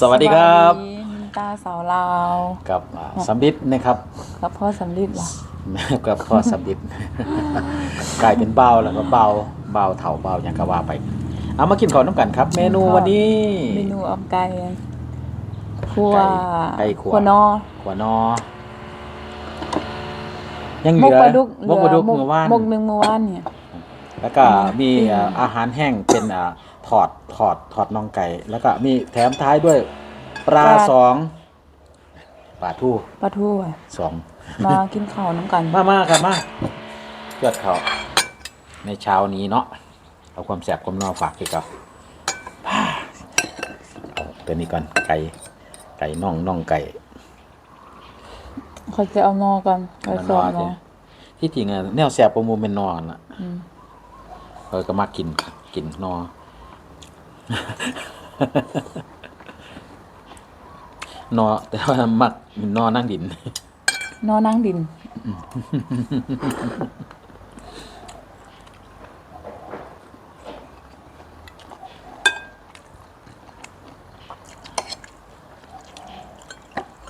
สวัสดีครับสวัสดีมินตาสาวลาวกับอ่าสำลิดนะครับกับพ่อสำลิดเหรอกับพ่อสำลิดกลายเป็นเบาแล้วก็เบาเบาเถาเบาอย่างก็ว่าไป เอามากินข้าวน้ำกันครับ เมนูวันนี้เมนูออมไก่คั่วไก่คั่วคั่วนอหัวนอยังเหมลืกอปลาดุกมกปลาดุกเหลือเมื่อวานมกหนึ่งเมื่อวานเนี่ย แล้วก็มีอืมอ่าอาหารแห้งเป็นอ่า ถอดถอดถอดน่องไก่ แล้วก็มีแถมท้ายด้วย ปลาสองปลาทู่ปลาทูอะสองมากินข้าวน้ำกันมามาครับมาเกิดเขาในเช้านี้เนาะเอาความแสบความนอฝากพี่กับเอาตัวนี้ก่อนไก่ไก่น่องน่องไก่ เขาจะเอานอกันไปสอนนอที่จริงอะแนวแสบประมูลเป็นนอนอะอืม เออก็มากินกินนอ นอ แต่ว่ามักนอนั่งดิน นอนั่งดิน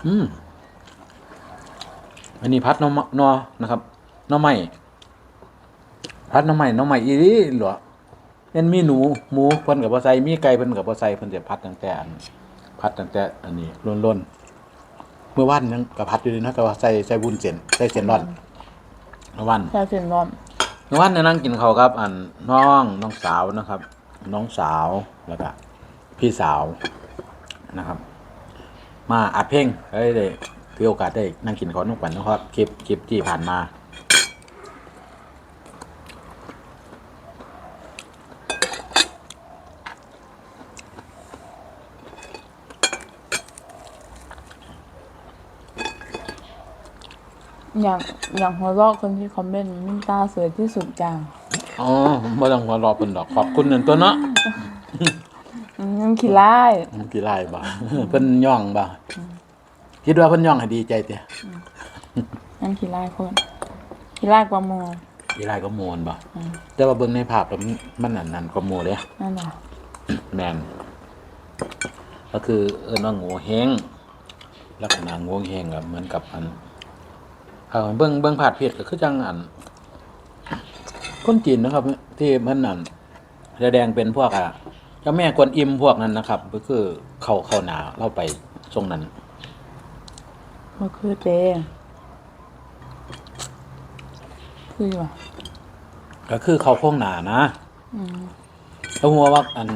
อืม อันนี้พัดหนอมนอนะครับหนอไม้พัดหนอไม้หนอไม้อีหลีเหรอ เป็นมีหนูหมูเพิ่นกับบ่ใส่มีไก่เพิ่นกับบ่ใส่เพิ่นจะพัดตั้งแต่อันพัดตั้งแต่อันนี้ล้นๆเมื่อวานยังก็พัดอยู่เลยนะแต่ว่าใส่ใส่บุญเส้นใส่เส้นร้อนเมื่อวานแค่เส้นร้อนเมื่อวานเนี่ยนั่งกินข้าวครับ อันน้องน้องสาวนะครับ น้องสาวแล้วก็พี่สาวนะครับ มาอัดเพลงเฮ้ยได้ถือโอกาสได้นั่งกินข้าวนุ่งกันนะครับคลิปคลิปที่ผ่านมา อยากอยากหัวเราะคนที่คอมเมนต์มินตาสวยที่สุดจังอ๋อไม่ต้องมารอเป็นดอกขอบคุณหนึ่งตัวเนาะอืมยังขี้ไล่กี่ไล่บ่ เพิ่นย่องบ่คิดว่าเพิ่นย่องให้ดีใจเตี้ยยังขี้ไล่คนขี้ไล่กว่าโมกี่ไล่ก็มวนบ่แต่ว่าเบิ่งในภาพแล้วมันมันนั่นนั่นก็มัวเลยนั่นแหละแมนก็คือเอิ้นว่าโง่เฮงลักษณะโง่เฮงกับเหมือนกับอัน เอาเบิ่งเบิ่งผาดเพจก็คือจังอันคนจีนนะครับ ที่มันอันแสดงเป็นพวกอะเจ้าแม่กวนอิมพวกนั้นนะครับ ก็คือเข้าเข้าหนาเล่าไปทรงนั้นมันคือเจคือว่ะก็คือเขาโค้งหนานะอืมแล้วหัวว่าอัน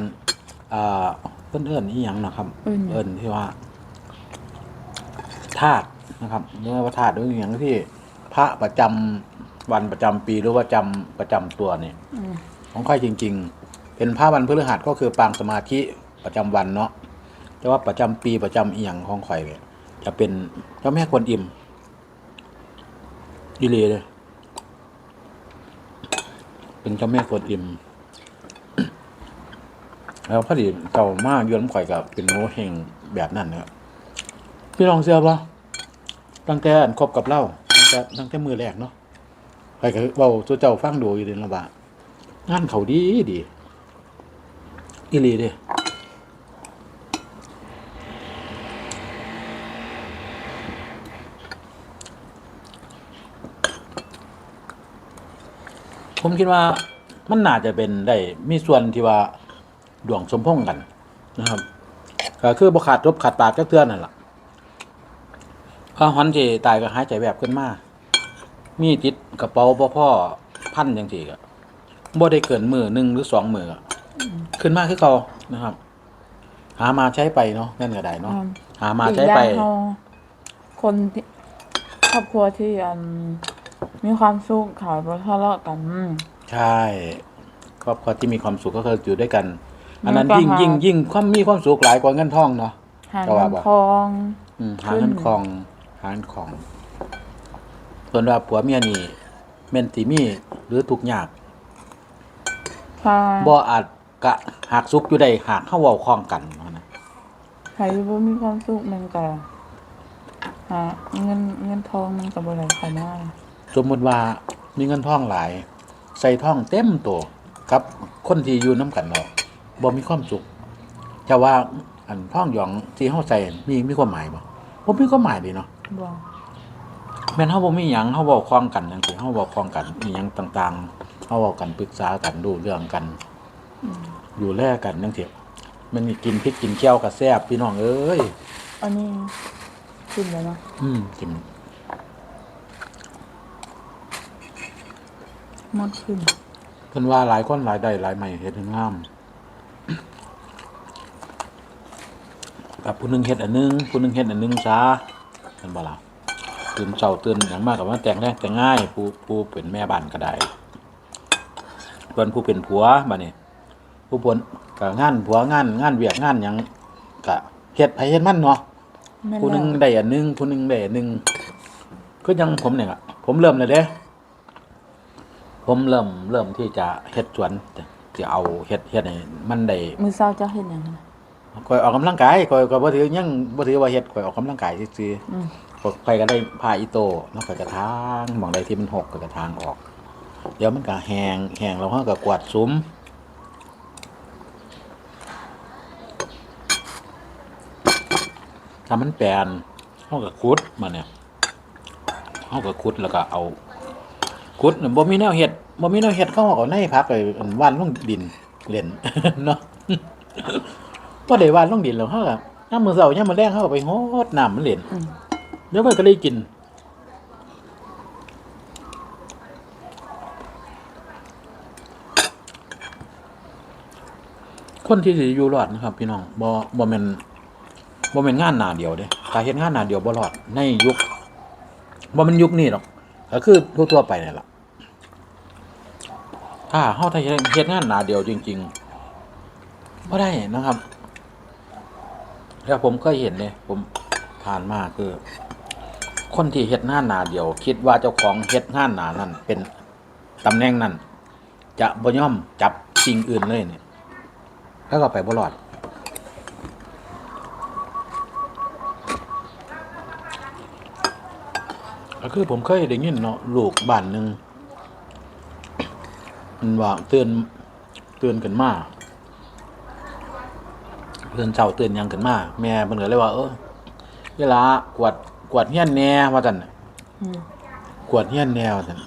อ่าเพิ่นเอิ้นอีหยังนะครับ เอิ้นหยังเอิ้นที่ว่าธาตุ นะครับเรียกว่าธาตุหรืออหย่างที่พระประจำวันประจำปีหรือว่าจำประจำตัวเนี่ยอืมของค่อยจริง ๆ เป็นพระวันพฤหัสก็คือปางสมาธิประจำวันเนาะแต่ว่าประจำปีประจำอีหยังของข่อยเนี่ยจะเป็นเจ้าแม่กวนอิมอีเลเลยเป็นเจ้าแม่กวนอิมแล้วพอดีเก่ามากยวนข่อยกับเป็นโมเฮงแบบนั้นนะครับพี่ลองเชื่อปะ ตั้งแต่อันคบกับเล่าตั้งแต่ตั้งแต่มือแรกเนาะข่อยก็เว้าตัวเจ้าฟังดูอยู่เดนละบางานเขาดีดีอีลีเด้ผมคิดว่ามันน่าจะเป็นได้มีส่วนที่ว่าดวงสมพงกันนะครับก็คือบขาดรบขาดปากจักเทื่อนั่นแหละ ก็ฮอนที่ตายก็หายใจแบบขึ้นมา มีติดกระเป๋าบ่พ่อพันจังซี่ก็บ่ได้เกินมือหนึ่งหรือสองมืออะขึ้นมาคือเก่านะครับ หามาใช้ไปเนาะนั่นก็ได้เนาะอืมหามาอีกใช้อย่าไปงเขาคนที่ครอบครัวที่อันมีความสุขเขาบ่ทะเลาะกันอืม ใช่ครอบครัวที่มีความสุขก็คืออยู่ด้วยกัน อันนั้นมันก็ยิ่งหายิ่งยิ่งความมีความสุขหลายกว่าเงินทองเนาะ หาก็ว่าเงินบ่ ทอง อืมหาขึ้นเงินของ หาเงินของส่วนว่าผัวเมียนี่แม่นสิมี หรือทุกข์ยากใช่บ่อาจกะหากสุขอยู่ได้หากเฮาเว้าคล้องกันว่านะใครบ่มีความสุขมันก็หาเงินเงินทองมันก็บ่ไหลเข้ามาสมมุติว่ามีเงินทองหลาย ใส่ทองเต็มตัวกับคนที่อยู่นํกันเนาะบ่มีความสุขจะว่าอันท่องหยองที่เฮาใส่มีมีความหมายบ่บ่มีความหมายดีเนาะ บ่แม่นเฮาบ่มีหยังเฮาเว้าคล้องกันจังซี่เฮาเว้าคล้องกันอีหยังต่างๆเฮาเว้ากันปรึกษากันรู้เรื่องกัน อืมอยู่แลกันจังซี่มันนี่กินพริกกินแก้วก็แซ่บพี่น้องเอ้ยอันนี้ขึ้นแล้วเนาะอืมกินหมดขึ้นเพิ่นว่าหลายคนหลายได้หลายใหม่เฮ็ดให้งามกับผู้หนึงเฮ็ดอันหนึงผู้หนึงเฮ็ดอันหนึงซะ เพิ่นบ่ล่ะตื่นเช้าตื่นหยังมากกับว่าแต่งแรกแต่งง่ายผู้ผู้เป็นแม่บ้านก็ได้ส่วนผู้เป็นผัวบัดนี้ผู้ปนก็งานผัวงานงานเวียกงานหยังก็เฮ็ดไผเฮ็ดมันเนาะแม่นผู้หนึงแล้วได้อันหนึงผู้หนึงได้อันหนึงก็ยังผมเนี่ยอะผมเริ่มเลยเด้ผมเริ่มเริ่มที่จะเฮ็ดสวนจะเอาเฮ็ดเฮ็ดให้มันได้มื้อเช้าจะเฮ็ดหยังนะ คอยออกกำลังกายคอยก็บ่ถือยังบ่ถือว่าเฮ็ดคอยออกกำลังกายซื่ออืมๆคอยก็ได้พาอีโตเนาะคอยกระทางหม่องใดที่มันหกก็กระทางออก เดี๋ยวมันก็แห้งแห้งแล้วเฮาก็กวาดซุ้มถ้ามันแปลนเฮาก็ขุดมาเนี่ยเฮาก็ขุดแล้วก็เอาขุดน่ะบ่มีแนวเฮ็ดบ่มีแนวเฮ็ดเขาเอาในพักไปอันว่านลงดินเล่น เนาะ บ่ได้ว่านลงดินแล้วเฮาก็ยามมื้อเช้ายามมื้อแลงเฮาก็ไปโหดน้ำมันเล่นอืม เดี๋ยวมันก็ได้กิน คนที่สิอยู่รอดนะครับ พี่น้องบ่บ่แม่นบ่แม่นงานหน้าเดียวเด้ถ้าเฮ็ดงานหน้าเดียวบ่รอดในยุคบ่แมันยุคนี้หรอกก็คือทั่วๆไปนี่นล่ะถ้าเฮาถ้าเฮ็ดงานหน้าเดียวจริงๆบ่ได้นะครับ แล้วผมก็เห็นเนี่ยผมผ่านมาคือ คนที่เฮ็ดงานหนาเดียว คิดว่าเจ้าของเฮ็ดงานหนานั้นเป็นตำแหน่งนั้นจะบ่ย่อมจับสิ่งอื่นเลยเนี่ยแล้วก็ไปบ่รอดก็คือผมเคยได้ยินเนาะลูกบ้านหนึ่งมันว่าเตือนเตือนกันมาก เตือนเช้าเตือนหยังกันมา แม่เพิ่นก็เลยว่าเออเวลากวาดกวาดเฮียนแหน่ว่าซั่นน่ะอืมกวดเฮียนแนวซั่น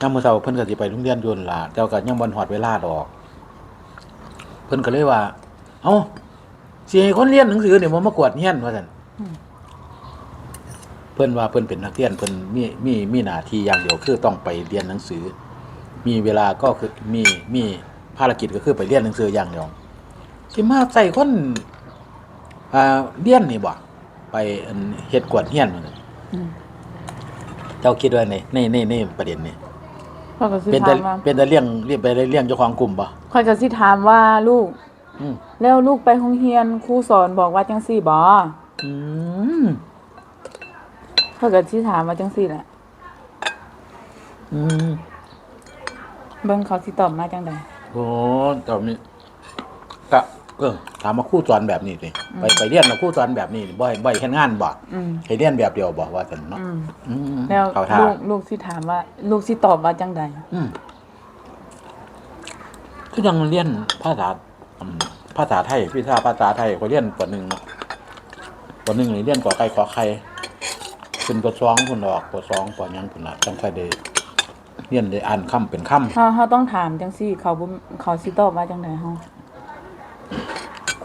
ยามมื้อเช้าเพิ่นก็สิไปโรงเรียนอยนนล่ะแต่ว่าก็ยังบ่ฮอดเวลาดอก เพิ่นก็เลยว่า เอ้าสิให้คนเรียนหนังสือนี่บ่มากวดเฮียนว่าซั่นอืมเพิ่นว่าเพิ่นเป็นนักเรียนเพิ่นมีมีมีหน้าที่อย่างเดียวคือต้องไปเรียนหนังสือ มีเวลาก็คือมีมีภารกิจก็คือไปเรียนหนังสืออย่างเดียว สิมาใส่คนอ่าเรียนนี่บ่ไปอันเฮ็ดกวดเฮียนว่าซั่นอืมเจ้าคิดว่าในในในในประเด็นนี้ข้อยก็สิเป็นถาแต่มว่าเป็นแต่เลี้ยงเรียกไปได้เลี้ยงเจ้าของกลุ่มปะข้อยก็สิถามว่าลูก อืมแล้วลูกไปโรงเรียนครูสอนบอกว่าจังซี่บ่อืมข้อยก็สิถามว่าจังซี่แหละอืมเบิ่งเขาสิตอบมาจังไดโอ้ตอนนี้ก็ เออถามมาครู่สอนแบบนี้สิไปไปเรียนมาครู่สอนแบบนี้บ่อยบ่อยแค่งานบ่อืมให้เรียนแบบเดียวบ่ว่าซั่นเนาะอืมอืมแล้วเขาท่าลูกลูกสิถามว่า ลูกสิตอบว่าจังใดอืมคือยังเรียนภาษาอืมภาษาไทยวิชาภาษาไทยก็เรียนปหนึ่งเนาะปหนึ่งนี่เรียนกอไก่ขอไข่ขึ้นปสองพุ่นออกปสองปหยังพุ่นละจังค่อยได้เรียนได้อ่านคำเป็นคำ เฮาเฮาต้องถามจังซี่ เขาบ่เขาสิตอบว่าจังใดเฮา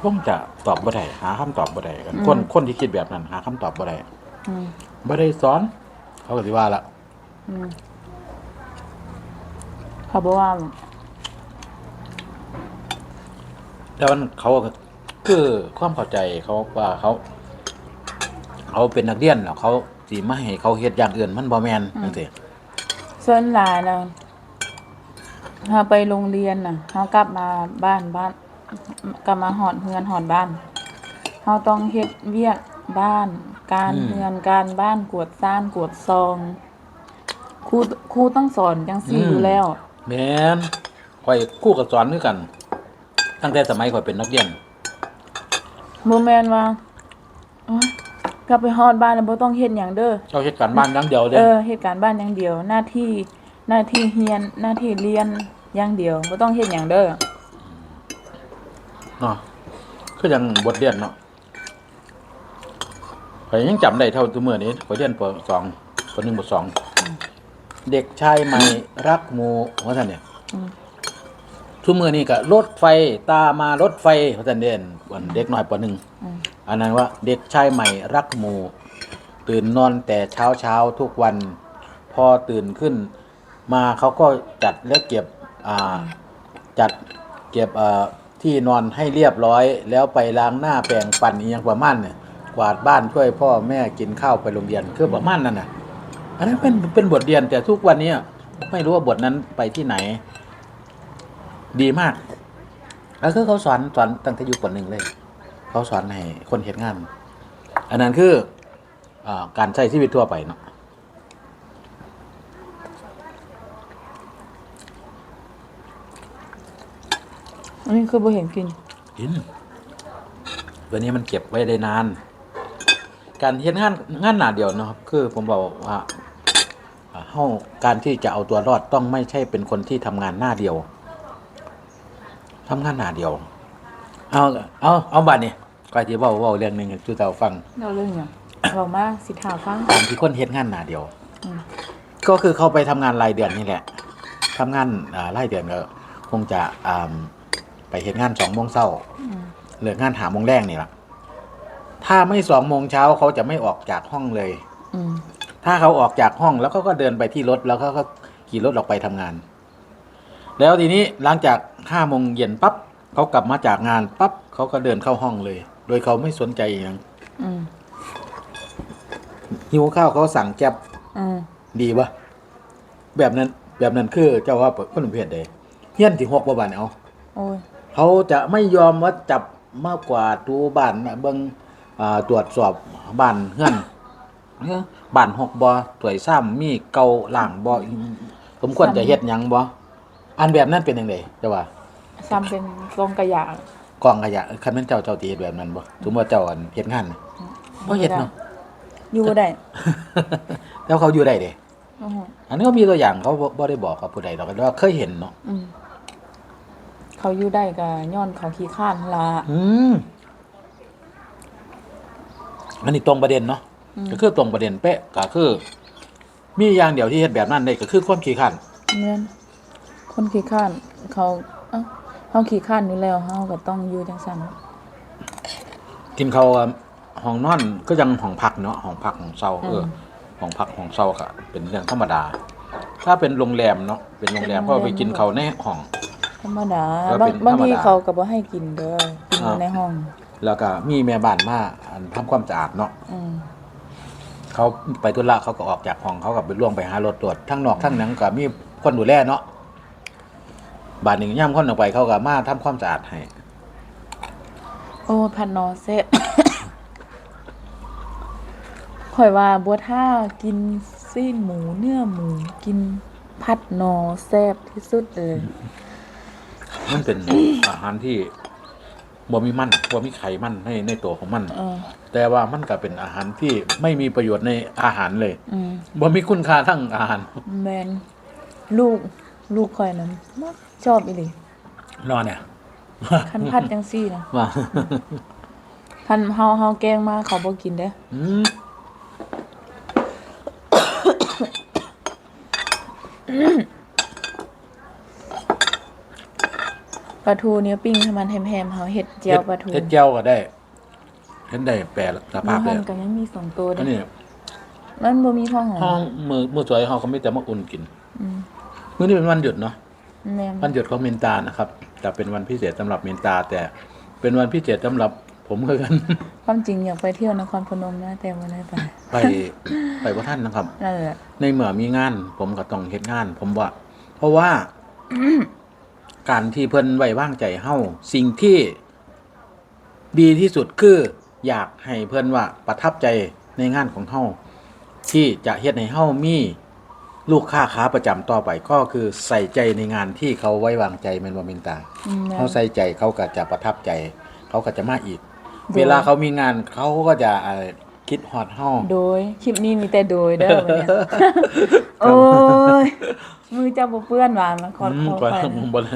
คงจะตอบบ่ได้หาคำตอบบ่ได้กันอืมคนคนที่คิดแบบนั้น หาคำตอบบ่ได้อืมบ่ได้สอน เขาก็สิว่าละอืมเขาบอกว่า แต่ว่าเขาก็คือความเข้าใจเขาว่าเขา เขาเป็นนักเรียนแล้วเขาสิมาให้เขาเฮ็ดอย่างอื่นมันบ่แม่นจังซี่ส่วนหลายนะเฮาไปโรงเรียนน่ะเฮากลับมาบ้านบ้าน กลับมาหอดเฮือนหอดบ้านเฮาต้องเฮ็ดเวียกบ้าน การเฮือนการบ้านกวดซ่านกวดซองครูครูต้องสอนจังซี่อยู่แล้ว แม่นข่อยครู่ก็สอนคือกัน ตั้งแต่สมัยข่อยเป็นนักเรียนบ่แม่นว่าโอ๊ยกลับไปฮอดบ้านแล้วบ่ต้องเฮ็ดหยังเด้อ เจ้าเฮ็ดการบ้านอย่างเดียวเด้เออเหตุการณ์บ้านอย่างเดียว หน้าที่หน้าที่เฮียนหน้าที่เรียนอย่างเดียวบ่ต้องเฮ็ดหยังเด้อ เนาะคือยังบทเรียนเนาะข่อยยังจำได้เท่าตัวเมื่อนี้ข่อยเรียนปสองปหนึ่งปสองเด็กชายใหม่รักหมูว่าท่านเนี่ยทุกมือนี่ก็รถไฟตามารถไฟพระจันเด่นวันเด็กน้อยปหนึ่งอันนั้นว่า เด็กชายใหม่รักหมูตื่นนอนแต่เช้าเช้าทุกวัน พอตื่นขึ้น มาเขาก็จัดและเก็บอ่าจัดเก็บอ่อ ที่นอนให้เรียบร้อย แล้วไปล้างหน้าแปรงฟันอีกอย่างประมาณเนี่ยกวาดบ้านช่วยพ่อแม่กินข้าวไปโรงเรียนคือประมาณนั้นน่ะ อันนั้นเป็นเป็นบทเรียนแต่ทุกวันนี้ไม่รู้ว่าบทนั้นไปที่ไหน ดีมากแล้วคือเขาสอนสอนตั้งแต่อยู่ปหนึ่งเลย เขาสอนให้คนเห็นงาน อันนั้นคืออการใช้ชีวิตทั่วไปเนาะ อันนี้คือบ่เห็นกิน กินตัวนี้มันเก็บไว้ได้นาน การเห็นงานงานหนาเดียวเนาะครับ คือผมบอกว่าอ่าเฮาการที่จะเอาตัวรอดต้องไม่ใช่เป็นคนที่ทำงานหน้าเดียวทำงานหน้าเดียว เอาเอาเอาบัดนี้ก็ที่เว้าเว้าเรื่องหนึงให้ทุกเจ้าฟังเราเรื่องหยังเรามาสิถาฟังการที่คนเฮ็ดงานหน้าเดียวอืมก็คือเขาไปทำงานรายเดือนนี่แหละทำงานอ่ารายเดือนก็คงจะอ่าไป เฮ็ดงานสองโมงเช้าอืมเลิกงานหาโมงแรกนี่แหละถ้าไม่สองโมงเช้าเขาจะไม่ออกจากห้องเลยอืมถ้าเขาออกจากห้องแล้วเขาก็เดินไปที่รถแล้วเขาก็ขี่รถออกไปทำงาน แล้วทีนี้หลังจากห้าโมงเย็นปั๊บเขากลับมาจากงานปั๊บเขาก็เดินเข้าห้องเลย โดยเขาไม่สนใจอย่างอืมหิวข้าวเขาสั่งแก๊บอืมดีปะแบบนั้น แบบนั้นคือเจ้าว่าคนประเภทใดเฮี้ยนที่หกบ่บานเอาโอ้ย เขาจะไม่ยอมว่าจับมากกว่าดูบ้านนะเบิงอ่าตรวจสอบบ้านเฮือนเอ้อบ้านหกบ่ถวยซ้ำมีเกาล่างบ่สมควรจะเฮ็ดหยังบ่อันแบบนั้นเป็นยังไงเจ้าว่าซ้ำเป็นกองกระยากองขยะคันแม่นเจ้าเจ้าตีเฮ็ดแบบนั้นบ่สมมุติว่าเจ้าอันเฮ็ดงานน่ะบ่เฮ็ดเนาะอยู่บ่ได้แล้วเขาอยู่ได้เด้อือฮึอันนี้ก็มีตัวอย่างเขาบ่บ่ได้บอกกับผู้ใดดอกแต่ว่าเคยเห็นเนาะอืม เขาอยู่ได้ก็ย้อนเขาขี้ข้านละอืมอันนี้ตรงประเด็นเนาะอืมก็คือตรงประเด็นเป๊ะก็คือ มีอย่างเดียวที่เฮ็ดแบบนั้นได้ก็คือความขี้ขันแม่นคนขี้ข้านเขาเอ้าเฮาขี้ข้านอยู่แล้วเฮาก็ต้องอยู่จังซั่นกินเขาวห้องนอนก็ยังห้องพักเนาะห้องพักของเซาเออมห้องพักของเซาก็เป็นเรื่องธรรมดา ถ้าเป็นโรงแรมเนาะเป็นโรงแรมก็ไปกินเขาวในห้อง ธรรมดาก็บาเป็งนบางทีธรรมดาเขาก็บ่ให้กินเด้อกินอยู่อ่าในห้อง แล้วก็มีแม่บ้านมาอันทำความสะอาดเนาะอืมเขาไปธุระเขาก็ออกจากห้องเขาก็ไปล่วงไปหารถตรวจทั้งนอกทั้งหนังก็มีคนดูแลเนาะบาดหนึ่งย่ำคนออกไปเขาก็มาทำความสะอาดให้โอ้พันนอแซ่บ ข่อยว่าบัวท่ากินซีนหมูเนื้อหมูกินผัดนอแซ่บที่สุดเลย มันเป็นอาหารที่บ่มีมันบ่มีไขมันในในตัวของมัน เออ แต่ว่ามันก็เป็นอาหารที่ไม่มีประโยชน์ในอาหารเลยอืมบ่มีคุณค่าทั้งอาหารแมนลูกลูกข่อยนั้นมักชอบอีหลีนอนเนี่ยคันผัดจังซี่นะว่าคันเฮาเฮาแกงมาเขาบ่กินเด้ออืม ปลาทูเนื้อปิ้งให้มันแฮมๆเฮาเฮ็ดเจียวปลาทูเฮ็ดเจียวก็ได้เห็นได้แปลสมีภาพเลห้อยงก็ยังมีสองตัวอัเด้นอนี้มันบ่มีข้าวหอห้องมมือมือสวยเฮาก็มีแต่มาอุ่นกินอืมมื้อนี้เป็นวันหยุดเนาะ แม่นวันหยุดของเมนตานะครับ แต่เป็นวันพิเศษสำหรับเมนตา แต่เป็นวันพิเศษสำหรับผมคือกัน ความจริงอยากไปเที่ยวนครพนมนะแต่บ่ได้ไปไปไปว่าท่านนะครับ นั่นแหละในเมื่อมีงาน ผมก็ต้องเฮ็ดงาน ผมว่า เพราะว่า การที่เพิ่นไว้วางใจเฮาสิ่งที่ดีที่สุดคืออยากให้เพิ่นว่าประทับใจในงานของเฮาที่จะเฮ็ดให้เฮามีลูกค้าขาประจำต่อไปก็คือใส่ใจในงานที่เขาไว้วางใจแม่นบ่เมนตาอืมแม่นเขาใส่ใจเขาก็จะประทับใจ เขาก็จะมาอีกโดยเวลาเขามีงานเขาก็จะเอ่อ คิดฮอดเฮาโดยคลิปนี้มีแต่โดยเด้อวันเนี้ยโอ้ยมือจะบ่เปื้อนหวานมันขออืมขอก่อยไปผมบ่ได้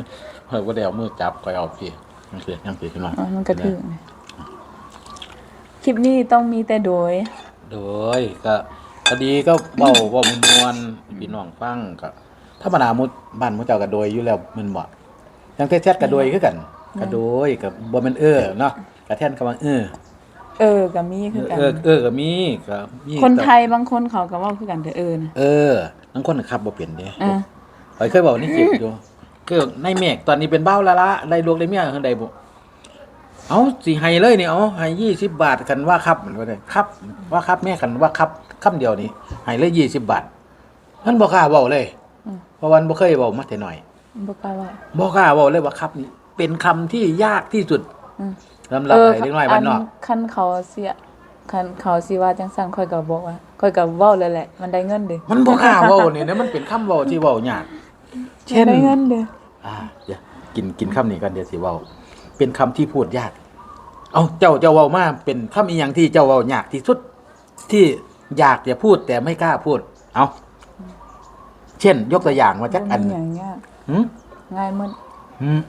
ข่อยบ่ได้เอามือจับข่อยเอาพี่ยังสิยังสิขึ้นมามันกระถึงคลิปนี้ต้องมีแต่โดย โดยก็พอดีก็เว้าเว้ามมวนๆพี่น้องฟังก็ธรรมดามุดบ้านมุดเจ้าก็โดยอยู่แล้วแมันบ่ยังแท้ๆก็โดยคือกันก็โดยก็บ่แม่นเออเนาะก็แทนคำว่าเออ เออก็มีคือกัน เออเออก็มีก็มีคนไทยบางคนเขาก็เว้าคือกันแต่เออนะเออนังคนน่ะขับบ่เป็นเด้อ่าข่อยเคยบอกในี่คลิปอยู่คือในเมฆตอนนี้เป็นเบ้าละละได้ลูกได้เมียเฮือใดบ่เอาสิให้เลยนี่เอาให้20บาทกันว่าครับมันว่าได้ครับ ว่าครับแม่กันว่าครับคำเดียวนี่ให้เลย20บาทมันบ่กล้าเว้าเลยอืมเพราะวันบ่เคยเว้ามาแต่น้อยบ่กล้าเว่าบ่กล้าเว้าเลยว่าครับนี่เป็นคำที่ยากที่สุดอืม สำหรับไอ้เด็กน้อยบ้านนอกคันเขาเสียคันเขาสิว่าจังซั่นค่อยก็บอกว่าค่อยก็เว้าเลยแหละ มันได้เงินเด้มันบ่กล้าเว้านี่นะมันเป็นคำเว้าที่เว้ายากเช่นได้เงินเด้ออ่าเดี๋ยวกินกินคำนี้กันเดี๋ยวสิเว้าเป็นคำที่พูดยาก เอาเจ้าเจ้าเว้ามาเป็นคำอีหยังที่เจ้าเว้ายากที่สุดที่อยากจะพูดแต่ไม่กล้าพูด เอาเช่น ยกตัวอย่างมาจักอันบ่มีหยังยากหืมง่ายมึนหืม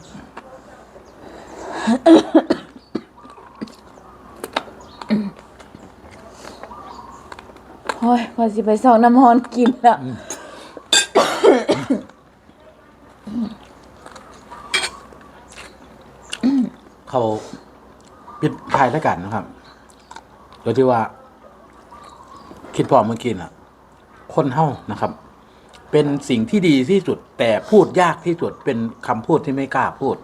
โอ้ยว่าสิไปส่องน้ำร้อนกินแล้วเขาปิดท้ายแล้วกันนะครับโดยที่ว่า คิดพอเมื่อกี้น่ะคนเฮ้านะครับ เป็นสิ่งที่ดีที่สุด แต่พูดยากที่สุดเป็นคำพูดที่ไม่กล้าพูด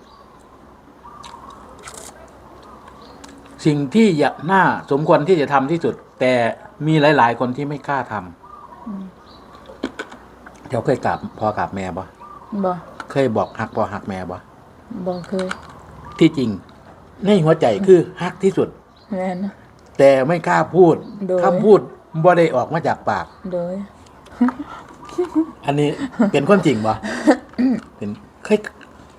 สิ่งที่อยากน่าสมควรที่จะทำที่สุด แต่ มีหลาย ๆ คนที่ไม่กล้าทำเดี๋ยวเคยกราบพ่อกราบแม่บ่บ่เคยบอกหักพ่อหักแม่บ่บ่เคยที่จริง ในหัวใจคือหักที่สุด แม่น แต่ไม่กล้าพูดโดย คำพูดบ่ได้ออกมาจากปาก โดยอันนี้ เป็นความจริงปะเป็นเคย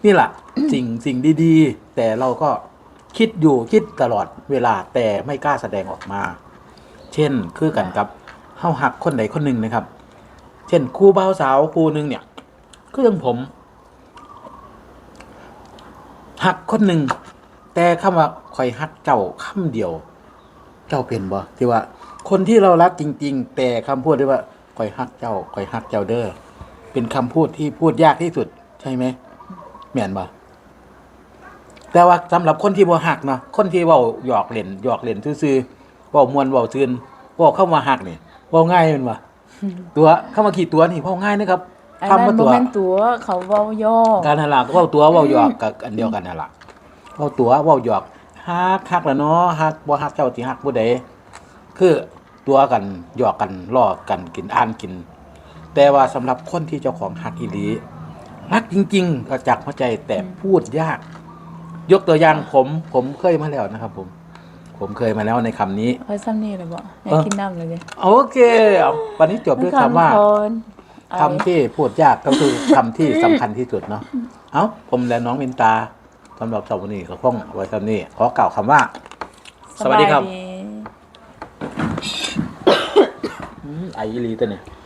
นี่แหละ สิ่งสิ่งดี ๆ แต่เราก็คิดอยู่คิดตลอดเวลาแต่ไม่กล้าแสดงออกมาเช่นคือกันกับเฮาหักคนใดคนหนึ่งนะครับ เช่นครูบ่าวสาวครูหนึ่งเนี่ยคืออย่างผมหักคนหนึ่งแต่คำว่าคอยหักเจ้าคำเดียว เจ้าเป็นบ่ที่ว่า คนที่เรารักจริง ๆ แต่คำพูดที่ว่าคอยหักเจ้าคอยหักเจ้าเด้อเป็นคำพูดที่พูดยากที่สุด ใช่ไหมแม่นบ่แต่ว่าสำหรับคนที่บ่หักเนาะคนที่เว้าหยอกเล่นหยอกเล่นซื่อๆ เว้ามวนเว้าซื่นเว้าเข้ามาหักนี่เว้าง่ายแม่นบ่ตัวเข้ามาขี่ตัวนี่เว้าง่ายนะครับอันคำนั้นว่าบ่ตัวแม่นตัวเขาเว้าย่อการนั่นล่ะก็เว้าตัวเว้าหยอกกับอันเดียวกันนั่นล่ะเว้าตัวเว้าหยอกฮักฮักแล้วเนาะฮักบ่ฮักเจ้าสิฮักผู้ใดคือตัวกันหยอกกันล้อกันกินอ่านกิน แต่ว่าสำหรับคนที่เจ้าของฮักอีหลีฮักจริงๆก็จากหัวใจแต่พูดยาก ยกตัวอย่างผมผมเคยมาแล้วนะครับผม ผมเคยมาแล้วในคำนี้ค่อยซ้ำนี่เลยบ่ให้เออกินน้ำเลยเด้โอเคเอาวันนี้จบด้วยคำว่าพรคำที่พูดยากก็คือคำที่สำคัญที่สุดเนาะเอ้าผมและน้องมินตาสำหรับสำหรับวันนี้ก็คงเอาไว้คำนี้ขอกล่าวคำว่า สวัสดีครับายอืมไออีหลีตัวเนี่ย